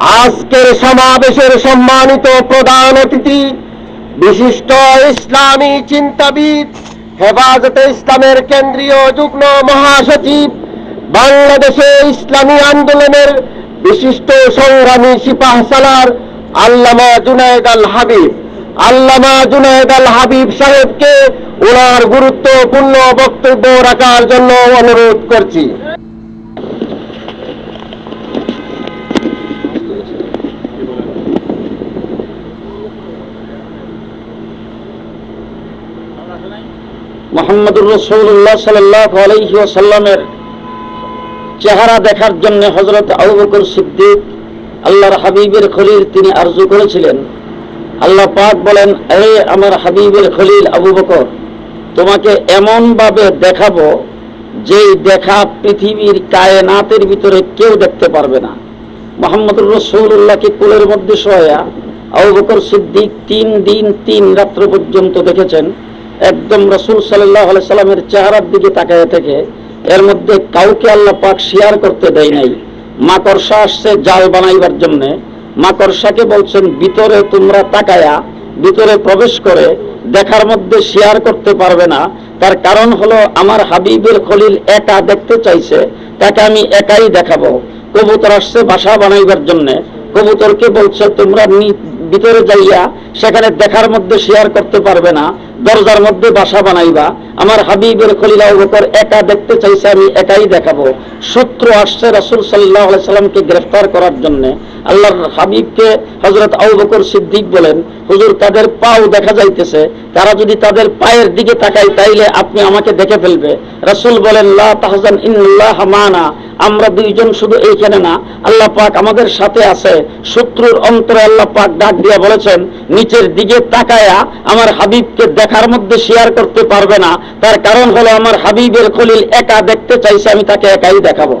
আজকের সমাবেশের সম্মানিত প্রধান অতিথি, বিশিষ্ট ইসলামী চিন্তাবিদ, হেফাজতে ইসলামের কেন্দ্রীয় যুগ্ম মহাসচিব, বাংলাদেশে ইসলামী আন্দোলনের বিশিষ্ট সংগ্রামী সিপাহ সালার আল্লামা জুনায়দ আল হাবিব। আল্লামা জুনায়দ আল হাবিব সাহেবকে ওনার গুরুত্বপূর্ণ বক্তব্য রাখার জন্য অনুরোধ করছি। মোহাম্মদুর রসৌল্লাহ সাল্লাহ আলহি সাল্লামের চেহারা দেখার জন্য হজরত আবু বকর সিদ্দিক আল্লাহর হাবিবের খলিল তিনি আরজু করেছিলেন। আল্লাহ পাক বলেন, এ আমার হাবিবের খলিল আবু বকর, তোমাকে এমনভাবে দেখাবো যেই দেখা পৃথিবীর কায়নাতের ভিতরে কেউ দেখতে পারবে না। মোহাম্মদুর রসৌল্লাহকে কোলের মধ্যে শোয়া আবু বকর সিদ্দিক তিন দিন তিন রাত্র পর্যন্ত দেখেছেন। একদম রসুল সাল্লাহ সাল্লামের চেহারার দিকে তাকায় থেকে এর মধ্যে কাউকে আল্লাহ পাক শেয়ার করতে দেয় নাই। মাকড়সা আসছে জাল বানাইবার জন্য। মাকড়সাকে বলছেন, ভিতরে তোমরা তাকায়া, ভিতরে প্রবেশ করে দেখার মধ্যে শেয়ার করতে পারবে না। তার কারণ হলো আমার হাবিবের খলিল একা দেখতে চাইছে, তাকে আমি একাই দেখাবো। কবুতর আসছে বাসা বানাইবার জন্য। কবুতরকে বলছে, তোমরা ভিতরে যাইয়া সেখানে দেখার মধ্যে শেয়ার করতে পারবে না, দরজার মধ্যে বাসা বানাইবা। আমার হাবিবের খলিল বকর একা দেখতে চাইছে, আমি একাই দেখাবো। শত্রু আসছে রাসূল আলাইহি সাল্লামকে গ্রেফতার করার জন্য। আল্লাহর হাবিবকে হযরত আবু বকর সিদ্দিক বলেন, হুজুর, তাদের পাও দেখা যাইতেছে। তারা যদি তাদের পায়ের দিকে তাকায়, তাইলে আপনি আমাকে দেখে ফেলবে। রাসূল বলেন, লা তাহজান ইন্নাল্লাহ মানা। আমরা দুইজন শুধু এইখানে না, আল্লাহ পাক আমাদের সাথে আছে। শত্রুর অন্তরে আল্লাহ পাক ডাক দিয়া বলেছেন, নিচের দিকে তাকায়া আমার হাবিবকে দেখার মধ্যে শেয়ার করতে পারবে না। তার কারণ হলো আমার হাবিবের খলিল একা দেখতে চাইছে, আমি তাকে একাই দেখাবো।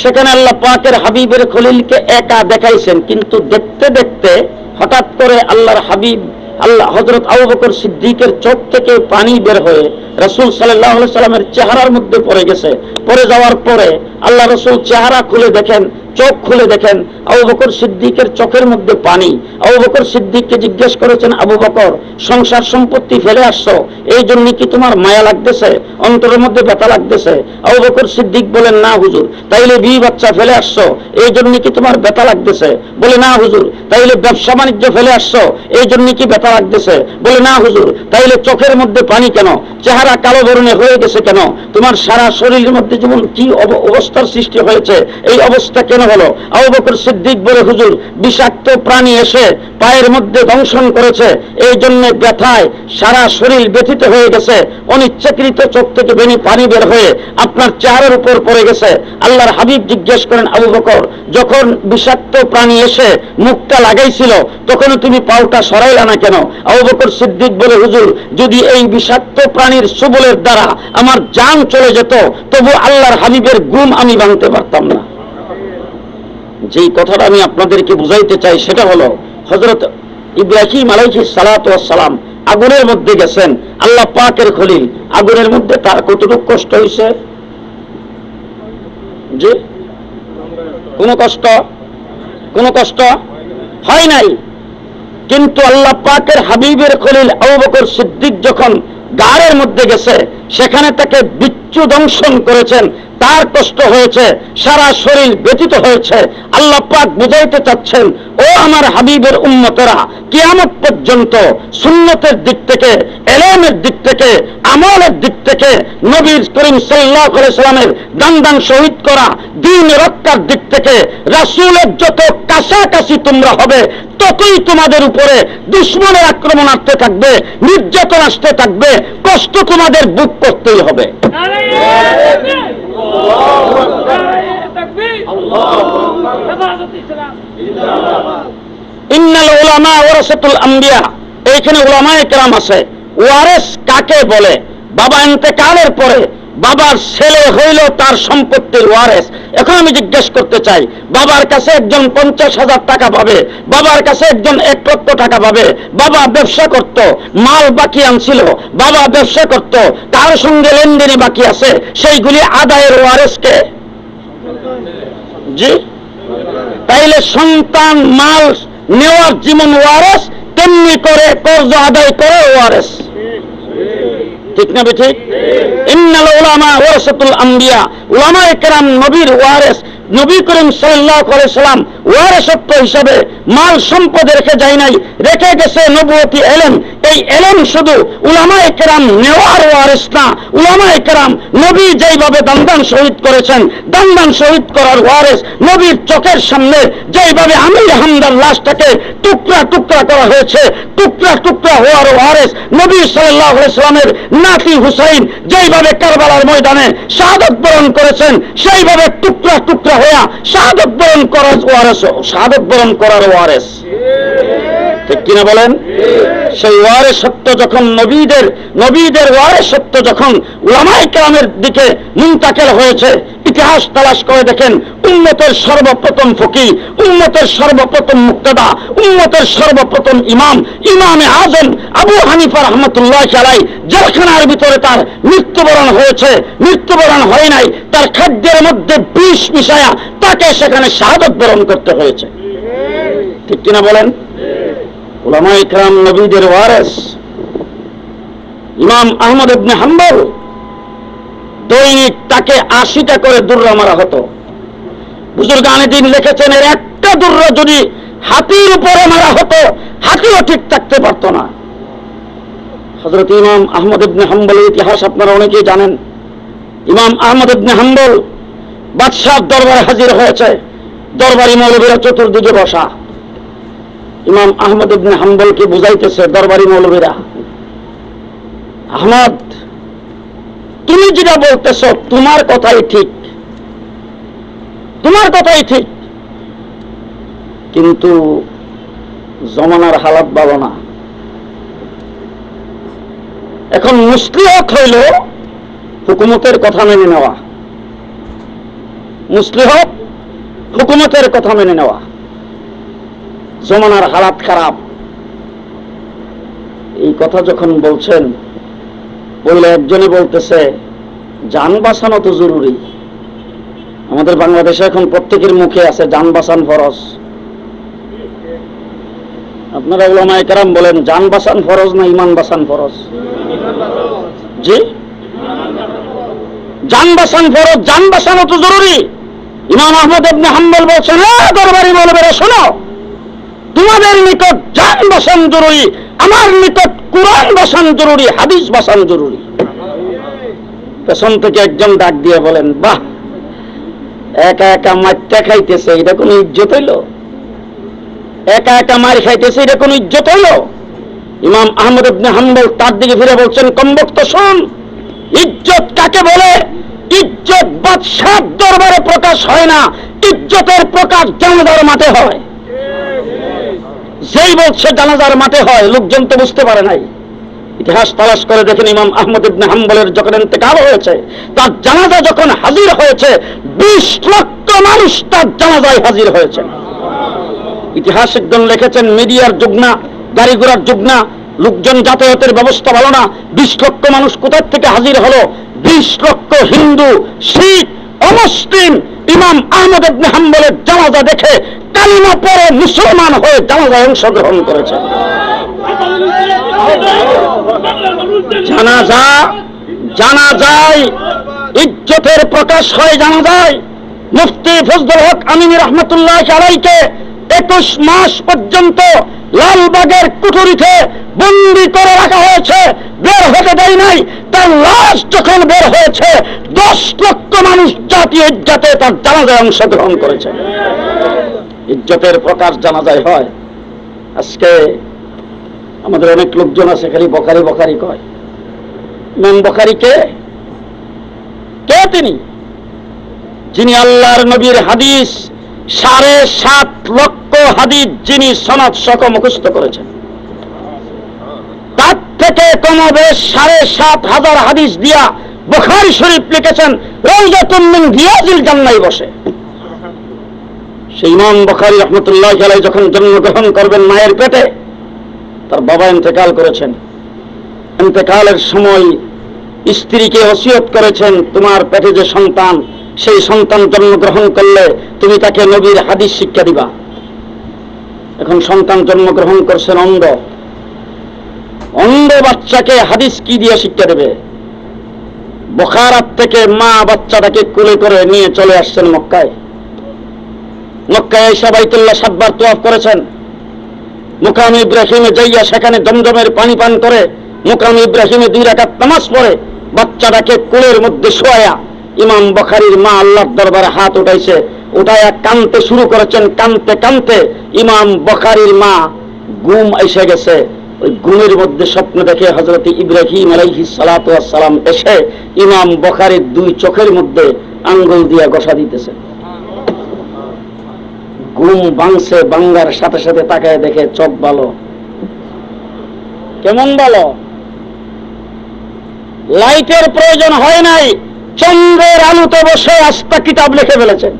সেখানে আল্লাহ পাকের হাবিবের খলিলকে একা দেখাইছেন, কিন্তু দেখতে দেখতে হঠাৎ করে আল্লাহর হাবিব, আল্লাহ হজরত আবু বকর সিদ্দিকের চোখ থেকে পানি বের হয়ে রসুল সাল্লাহ সাল্লামের চেহারার মধ্যে পড়ে গেছে। পড়ে যাওয়ার পরে আল্লাহ রসুল চেহারা খুলে দেখেন, চোখ খুলে দেখেন। আবু বকর সিদ্দিকের চোখের মধ্যে পানি। আবু বকর সিদ্দিককে জিজ্ঞেস করেছেন, আবু বকর, সংসার সম্পত্তি ফেলে আসছো? এই জন্য কি তোমার মায়া লাগতেছে? অন্তরের মধ্যে ব্যথা লাগতেছে? আবু বকর সিদ্দিক বলেন, না হুজুর, তাইলে বি বাচ্চা ফেলে আসছো? এই জন্য কি তোমার ব্যথা লাগতেছে? বলে, না হুজুর, তাইলে ব্যবসা বাণিজ্য ফেলে আসছো? এই জন্য কি ব্যথা লাগতেছে? বলে, না হুজুর, তাইলে চোখের মধ্যে পানি কেন? চেহারা কালো বরণে হয়ে গেছে কেন? তোমার সারা শরীরের মধ্যে যেমন কি অবস্থার সৃষ্টি হয়েছে, এই অবস্থা কেন হলো? আবু বকর সিদ্দিক বলে, হুজুর, বিষাক্ত প্রাণী এসে পায়ের মধ্যে দংশন করেছে, এই জন্য ব্যথায় সারা শরীর ব্যথিত হয়ে গেছে। অনিচ্ছাকৃত চোখ থেকে বেনি পানি বের হয়ে আপনার চেহারার উপর পড়ে গেছে। আল্লাহর হাবিব জিজ্ঞেস করেন, আবু বকর, যখন বিষাক্ত প্রাণী এসে মুখটা লাগাইছিল তখন তুমি পাউটা সরাইলা না কেন? আবু বকর সিদ্দিক বলে, হুজুর, যদি এই বিষাক্ত প্রাণীর সুবলের দ্বারা আমার জান চলে যেত, তবু আল্লাহর হাবিবের গুম আমি ভাঙতে পারতাম না। যেই কথাটা আমি আপনাদেরকে বুঝাইতে চাই সেটা হলো হজরত ইব্রাহিম আলাইহি সালাম আগুনের মধ্যে গেছেন, আল্লাহ পাকের খলিল, আগুনের মধ্যে তার কতটুকু কষ্ট হয়েছে যে কোনো কষ্ট? কোনো কষ্ট? হয় নাই। কিন্তু আল্লাহ পাকের হাবিবের খলিল আবু বকর সিদ্দিক যখন গাড়ের মধ্যে গেছে, সেখানে তাকে বিচ্ছু দংশন করেছেন, তার কষ্ট হয়েছে, সারা শরীর ব্যতীত হয়েছে। আল্লাহ পাক বুঝাইতে চাচ্ছেন, ও আমার হাবিবের উন্মতেরা কিয়ামত পর্যন্ত সুন্নতের দিক থেকে, এলেমের দিক থেকে, আমলের দিক থেকে নবীর করিম সাল্লাহ সাল্লামের দান দান শহীদ করা, দিন রক্ষার দিক থেকে রাসূলের যত কাছাকাছি তোমরা হবে ততই তোমাদের উপরে দুশ্মনের আক্রমণ আসতে থাকবে, নির্যাতন আসতে থাকবে, কষ্ট তোমাদের বুক করতেই হবে। ইন্নাল উলামা ওয়ারাসাতুল আম্বিয়া। এইখানে উলামায়ে কেরাম আছে। ওয়ারেস কাকে বলে? বাবা, ইন্তেকালের পরে বাবার ছেলে হইল তার সম্পত্তির ওয়ারেস। এখন আমি জিজ্ঞেস করতে চাই, বাবার কাছে একজন পঞ্চাশ হাজার টাকা পাবে, বাবার কাছে একজন এক লক্ষ টাকা পাবে, বাবা ব্যবসা করত, মাল বাকি আনছিল, বাবা ব্যবসা করত, তার সঙ্গে লেনদেনে বাকি আছে, সেইগুলি আদায়ের ওয়ারেসকে জি? তাইলে সন্তান মাল নেওয়ার জীবন ওয়ারেস, তেমনি করে কর্জ আদায় করে ওয়ারেস। ঠিক না বেঠে ইন্নাল উলামা ওয়ারাসাতুল আম্বিয়া। উলামা একরাম নবীর ওয়ারেস, নবী করিম সাল্লাহ করে সালাম ওয়ারেসত্ব হিসাবে মাল সম্পদ রেখে যায় নাই, রেখে গেছে নবুয়তি এলেম। এই এলেম শুধু উলামা একরাম নেওয়ার ওয়ারেস না। উলামা একরাম নবী যেইভাবে দান্দান শহীদ করেছেন দান্দান শহীদ করার ওয়ারেস নবীর চোখের সামনে যেইভাবে আমির হামদার লাশটাকে টুকরা টুকরা করা হয়েছে, টুকরা টুকরা হওয়ার ওয়ারেস নবী সাল্লাল্লাহু আলাইহি সাল্লামের নাতি হুসাইন যেইভাবে কারবালার ময়দানে শাহাদত বরণ করেছেন, সেইভাবে টুকরা টুকরা হইয়া শাহাদত বরণ করার ওয়ারেস শাহাদত বরণ করার ওয়ারেস ঠিক কিনা বলেন? সেই ওয়ারেস সত্য যখন নবীদের নবীদের ওয়ারেস সত্য যখন উলামাই কেরামের দিকে মুন্তাকেল হয়েছে, ইতিহাস তালাশ করে দেখেন, উম্মতের সর্বপ্রথম ফকি উম্মতের সর্বপ্রথম মুক্তদা, উম্মতের সর্বপ্রথম ইমাম, ইমামে আজম আবু হানিফা রহমতুল্লাহ চালাই জেলখানার ভিতরে তার মৃত্যুবরণ হয়েছে, মৃত্যুবরণ হয় নাই, তার খাদ্যের মধ্যে বিষ মিশায়া তাকে সেখানে শাহাদত বরণ করতে হয়েছে। ঠিক কিনা বলেন? ওলামা ইকরাম নবীদের ওয়ারেস। ইমাম আহমদ ইবনে হাম্বল দৈনিক তাকে আশিটা করে দুর্রা মারা হতো। বুজুর্গ দিন লিখেছেন, এর একটা দুর্রা যদি হাতির উপরে মারা হতো, হাতিও ঠিক থাকতে পারত না। হজরত ইমাম আহমদ ইবনে হাম্বলের ইতিহাস আপনারা অনেকেই জানেন। ইমাম আহমদ ইবনে হাম্বল বাদশাহ দরবারে হাজির হয়েছে। দরবারি মৌলবীরা চতুর্দিকে বসা। ইমাম আহমদ ইবনে হাম্বলকে বুঝাইতেছে দরবারি মৌলবীরা। আহমদ, তুমি যেটা বলতেছ তোমার কথাই ঠিক। তোমার কথাই ঠিক। কিন্তু জমানার হালাত ভালো না। এখন মুসলিহত হইল হুকুমতের কথা মেনে নেওয়া। মুসলিহত হুকুমতের কথা মেনে নেওয়া। জমানার হালাত খারাপ। এই কথা যখন বলছেন, বললে একজনে বলতেছে, যান বাঁচানো তো জরুরি। আমাদের বাংলাদেশে এখন প্রত্যেকের মুখে আছে যান বাঁচান ফরজ। আপনারা ওলামায় কেরাম বলেন, যান বাঁচান ফরজ না ইমান বাঁচান ফরজ? জি? যান বাঁচান ফরজ, যান বাঁচানো তো জরুরি। ইমাম আহমদ ইবনে হাম্বল বলছেন "এ দরবারি বলবে শোনো তোমাদের নিকট জান বাসান জরুরি, আমার নিকট কোরআন বাসান জরুরি, হাদিস বাসান জরুরি। পেছন থেকে একজন ডাক দিয়ে বলেন, বাহ, একা একা মারটা খাইতেছে, এটা কোনো ইজ্জত হইল? একা একা মার খাইতেছে, এটা কোনো ইজ্জত হইল? ইমাম আহমদ ইবনে হাম্বল তার দিকে ফিরে বলছেন, কমবক্ত শোন ইজ্জত কাকে বলে? ইজ্জত বাদশাহ দরবারে প্রকাশ হয় না, ইজ্জতের প্রকাশ জানাদার মাঠে হয়। যেই বলছে জানাজার মাঠে হয়, লোকজন তো বুঝতে পারে নাই। ইতিহাস তালাশ করে দেখেন ইমাম আহমদ ইবনে হাম্বলের যখন ইন্তেকাল হয়েছে, তার জানাজা যখন হাজির হয়েছে, বিশ লক্ষ মানুষ তার জানাজায় হাজির হয়েছে। ইতিহাসিকগণ লিখেছেন, মিডিয়ার যুগ না, গাড়ি ঘোড়ার যুগ না, লোকজন যাতায়াতের ব্যবস্থা ভালো না, বিশ লক্ষ মানুষ কোথার থেকে হাজির হলো? বিশ লক্ষ হিন্দু, শিখ, অমুসলিম, ইমাম আহমদ ইবনে হাম্বলের জানাজা দেখে কালিমা পরে মুসলমান হয়ে জানাজায় অংশগ্রহণ করেছে। জানা যা জানা যায় ইজ্জতের প্রকাশ হয় জানা যায় মুফতি ফজলুল হক আমিন রহমতুল্লাহ আলাইকে একুশ মাস পর্যন্ত লালবাগের কুঠুরিতে বন্দি করে রাখা হয়েছে, বের হতে দেয় নাই। তার লাশ যখন বের হয়েছে, দশ লক্ষ মানুষ জাতীয় ইজ্জাতে তার জানাজায় অংশগ্রহণ করেছে। ইজ্জতের প্রকাশ জানাজায় হয়। আজকে আমাদের অনেক লোকজন আছে, খালি বকারি বকারি কয়। ইমাম বকারি কে? কে তিনি? যিনি আল্লাহর নবীর হাদিস, সাড়ে সাত লক্ষ হাদিস যিনি সনদ সক মুখস্থ করেছেন। তার থেকে কমবেশ সাড়ে সাত হাজার হাদিস দিয়া বুখারী শরীফ লিখেছেন রৌজাতুন মিন রিয়াজিল জান্নাই বসে। সেই ইমাম বখারি রহমতুল্লাহ আলাই যখন জন্মগ্রহণ করবেন মায়ের পেটে, তার বাবা ইন্তেকাল করেছেন। ইন্তেকালের সময় স্ত্রীকে ওসিয়ত করেছেন, তোমার পেটে যে সন্তান, সেই সন্তান জন্মগ্রহণ করলে তুমি তাকে নবীর হাদিস শিক্ষা দিবা। এখন সন্তান জন্মগ্রহণ করছেন অন্ধ। অন্ধ বাচ্চাকে হাদিস কি দিয়ে শিক্ষা দেবে? বখারাত থেকে মা বাচ্চাটাকে কুলে করে নিয়ে চলে আসছেন মক্কায়। মক্কায় এসে বাইতুল্লাহ সাতবার তোয়াফ করেছেন। মুকাম ইব্রাহিমে যাইয়া সেখানে দমদমের পানি পান করে, মুকাম ইব্রাহিমে দুই রাকাত নামাজ পড়ে, বাচ্চাটাকে কোলের মধ্যে শোয়া ইমাম বখারির মা আল্লাহর দরবারে হাত উঠাইছে। উঠাইয়া কানতে শুরু করেছেন, কানতে কানতে ইমাম বখারির মা গুম এসে গেছে। ওই গুমের মধ্যে স্বপ্ন দেখে হজরত ইব্রাহিম আলাইহি সালাম এসে ইমাম বখারির দুই চোখের মধ্যে আঙ্গুল দিয়া গসা দিতেছে। ঘুম ভাঙছে বাঙ্গার সাথে সাথে তাকায় দেখে চোখ ভালো। কেমন ভালো? লাইটের প্রয়োজন হয় নাই। চন্দ্রের আলোতে বসে আস্তা কিতাব লিখে ফেলেছেন।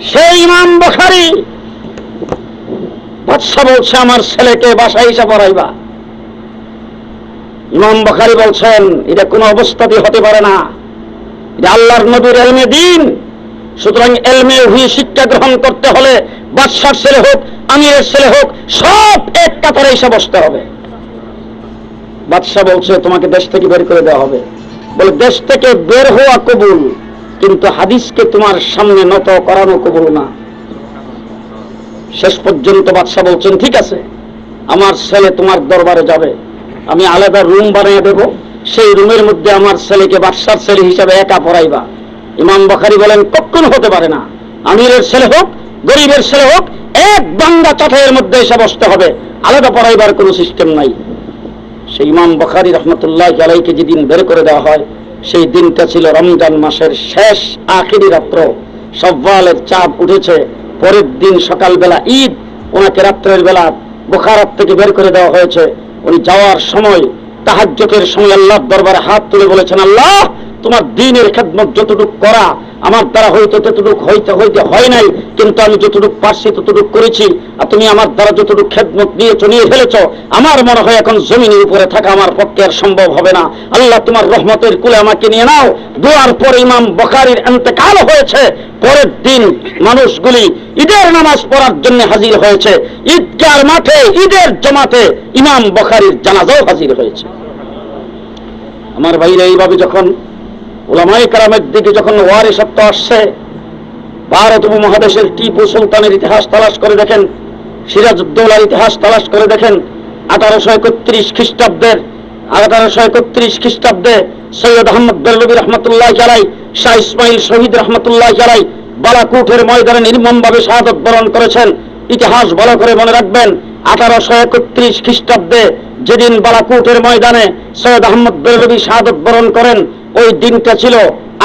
সেই ইমাম বখারি বাদশা বলছে, আমার ছেলেকে বাসায় এসে পড়াইবা। ইমাম বখারি বলছেন, এটা কোনো অবস্থাতেই হতে পারে না। এটা আল্লাহর নবীর এলমে দিন। সুতরাং এলমে হুই শিক্ষা গ্রহণ করতে হলে বাদশার ছেলে হোক, আমিরের ছেলে হোক, সব এক কাতারে এসে বসতে হবে। বাদশাহ বলছে, তোমাকে দেশ থেকে বের করে দেওয়া হবে। বলে, দেশ থেকে বের হওয়া কবুল, কিন্তু হাদিসকে তোমার সামনে নত করানো কবুল না। শেষ পর্যন্ত বাদশাহ বলছেন, ঠিক আছে, আমার ছেলে তোমার দরবারে যাবে। আমি আলাদা রুম বানিয়ে দেব। সেই রুমের মধ্যে আমার ছেলেকে বাদশার ছেলে হিসাবে একা পড়াইবা। ইমাম বখারি বলেন, কখনো হতে পারে না। আমিরের ছেলে হোক, গরিবের ছেলে হোক, এক বাংলা চাঠাইয়ের মধ্যে এসে বসতে হবে। আলাদা পড়াইবার কোনো সিস্টেম নাই। সেই ইমাম বখারি রহমতুল্লাহ আলাইকে যেদিন বের করে দেওয়া হয়, সেই দিনটা ছিল রমজান মাসের শেষ আখিরি রাত্র। সব্বালের চাপ উঠেছে। পরের দিন সকালবেলা ঈদ, ওনাকে রাত্রের বেলা বোখারাত থেকে বের করে দেওয়া হয়েছে। উনি যাওয়ার সময় তাহাজ্জতের সময় আল্লাহর দরবারে হাত তুলে বলেছেন, আল্লাহ তোমার দিনের খেদমত যতটুকু করা, আমার দ্বারা হয়তো ততটুক হইতে হইতে হয় নাই, কিন্তু আমি যতটুকু পারছি ততটুকু করেছি, আর তুমি আমার দ্বারা যতটুকু খেদমত নিয়েছো, নিয়ে ফেলেছ, আমার মনে হয় এখন জমিনের উপরে থাকা আমার পক্ষে আর সম্ভব হবে না। আল্লাহ তোমার রহমতের কুলে আমাকে নিয়ে নাও। দোয়ার পর ইমাম বখারির এন্তেকাল হয়েছে, পরের দিন মানুষগুলি ঈদের নামাজ পড়ার জন্য হাজির হয়েছে। ঈদগার মাঠে, ঈদের জমাতে ইমাম বখারির জানাজাও হাজির হয়েছে। আমার ভাইরা, এইভাবে যখন ওলামাই কারামের দিকে যখন ওয়ারে সত্য আসছে, ভারত উপমহাদেশের টিপু সুলতানের ইতিহাস তালাশ করে দেখেন, সিরাজউদ্দৌলার ইতিহাস তালাশ করে দেখেন, আঠারোশো একত্রিশ খ্রিস্টাব্দের আঠারোশো একত্রিশ খ্রিস্টাব্দে সৈয়দ আহমদ বেরলবী রহমতুল্লাহ চালাই শাহ ইসমাইল শহীদ রহমতুল্লাহ চালাই বালাকুঠের ময়দানে নির্মমভাবে শাহাদত বরণ করেছেন। ইতিহাস ভালো করে মনে রাখবেন, আঠারোশো একত্রিশ খ্রিস্টাব্দে যেদিন বালাকুটের ময়দানে সৈয়দ আহমদ বেরলবী শাহাদত বরণ করেন ওই দিনটা ছিল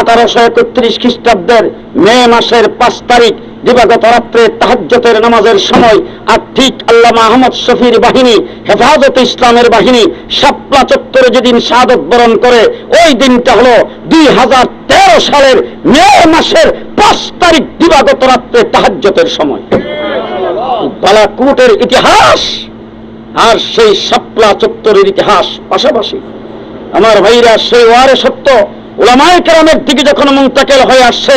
আঠারোশো একত্রিশ খ্রিস্টাব্দের মে মাসের পাঁচ তারিখ, দিবাগত রাত্রে তাহাজ্জতের নামাজের সময়, আর ঠিক আল্লামা আহমদ শফির বাহিনী, হেফাজত ইসলামের বাহিনী, শাপলা চত্বরে যেদিন শাহাদত বরণ করে, ওই দিনটা হলো দুই হাজার তেরো সালের মে মাসের পাঁচ তারিখ, দিবাগত রাত্রে তাহাজ্জতের সময়। বালাকুটের ইতিহাস আর সেই শাপলা চত্বরের ইতিহাস পাশাপাশি। আমার ভাইরা সেই ওয়ারে সত্য ওলামায় কেরামের দিকে যখন মুন্তাকেল হয়ে আসছে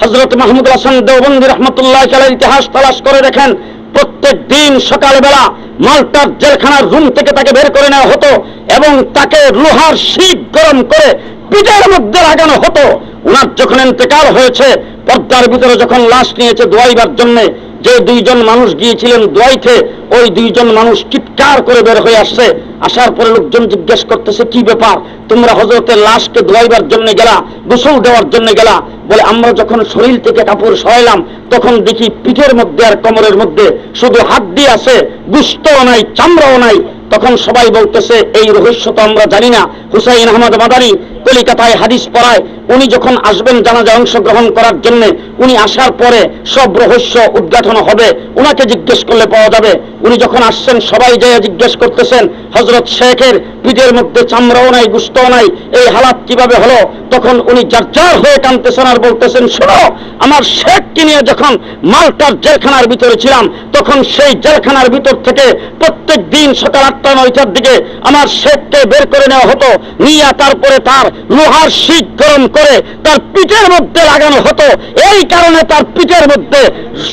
হজরত মাহমুদ হাসান দেওবন্দি রহমতুল্লাহ চালের ইতিহাস তালাশ করে দেখেন, প্রত্যেক দিন সকালবেলা মালটার জেলখানার রুম থেকে তাকে বের করে নেওয়া হতো এবং তাকে লোহার শিক গরম করে পিঠের মধ্যে লাগানো হতো। ওনার যখন ইন্তেকাল হয়েছে, পর্দার ভিতরে যখন লাশ নিয়েছে দোয়াইবার জন্যে যে দুইজন মানুষ গিয়েছিলেন দোয়াইতে, ওই দুইজন মানুষ চিৎকার করে বের হয়ে আসছে। আসার পরে লোকজন জিজ্ঞেস করতেছে, কি ব্যাপার? তোমরা হজরতের লাশকে ধোয়াইবার জন্য গেলা, গোসল দেওয়ার জন্য গেলা? বলে, আমরা যখন শরীর থেকে কাপড় সরাইলাম, তখন দেখি পিঠের মধ্যে আর কোমরের মধ্যে শুধু হাত দিয়ে আছে, গুস্তও নাই, চামড়াও নাই। তখন সবাই বলতেছে, এই রহস্য তো আমরা জানি না। হুসাইন আহমদ মাদানি কলিকাতায় হাদিস পড়ায়, উনি যখন আসবেন জানাজা অংশগ্রহণ করার জন্য, উনি আসার পরে সব রহস্য উদ্ঘাটন হবে, উনাকে জিজ্ঞেস করলে পাওয়া যাবে। উনি যখন আসছেন, সবাই যায় জিজ্ঞেস করতেছেন হজরত শেখের পিঠের মধ্যে চামড়াও নাই, গুস্তও নাই, এই হালাত কীভাবে হলো? তখন উনি যার হয়ে কানতেছেন আর বলতেছেন, শোনো, আমার শেখকে নিয়ে যখন মালটার জেলখানার ভিতরে ছিলাম, তখন সেই জেলখানার ভিতর থেকে প্রত্যেক দিন সকাল আটটা নয়টার দিকে আমার শেখকে বের করে নেওয়া হতো। নিয়ে তারপরে তার লোহার শীত গরম করে তার পিঠের মধ্যে লাগানো হতো। এই কারণে তার পিঠের মধ্যে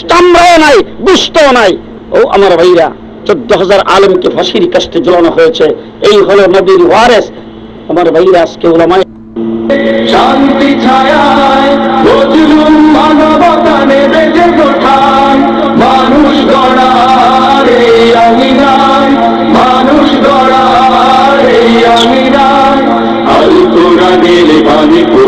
চামড়াও নাই বুঝতেও নাই। ও আমার ভাইরা, চোদ্দ হাজার আলমকে ফাঁসির কাস্তে ঝুলানো হয়েছে। এই হলো নবীর ওয়ারেস। আমার ভাইরা, আজকে ওলামায় শান্তি ছায়ায় les manicots.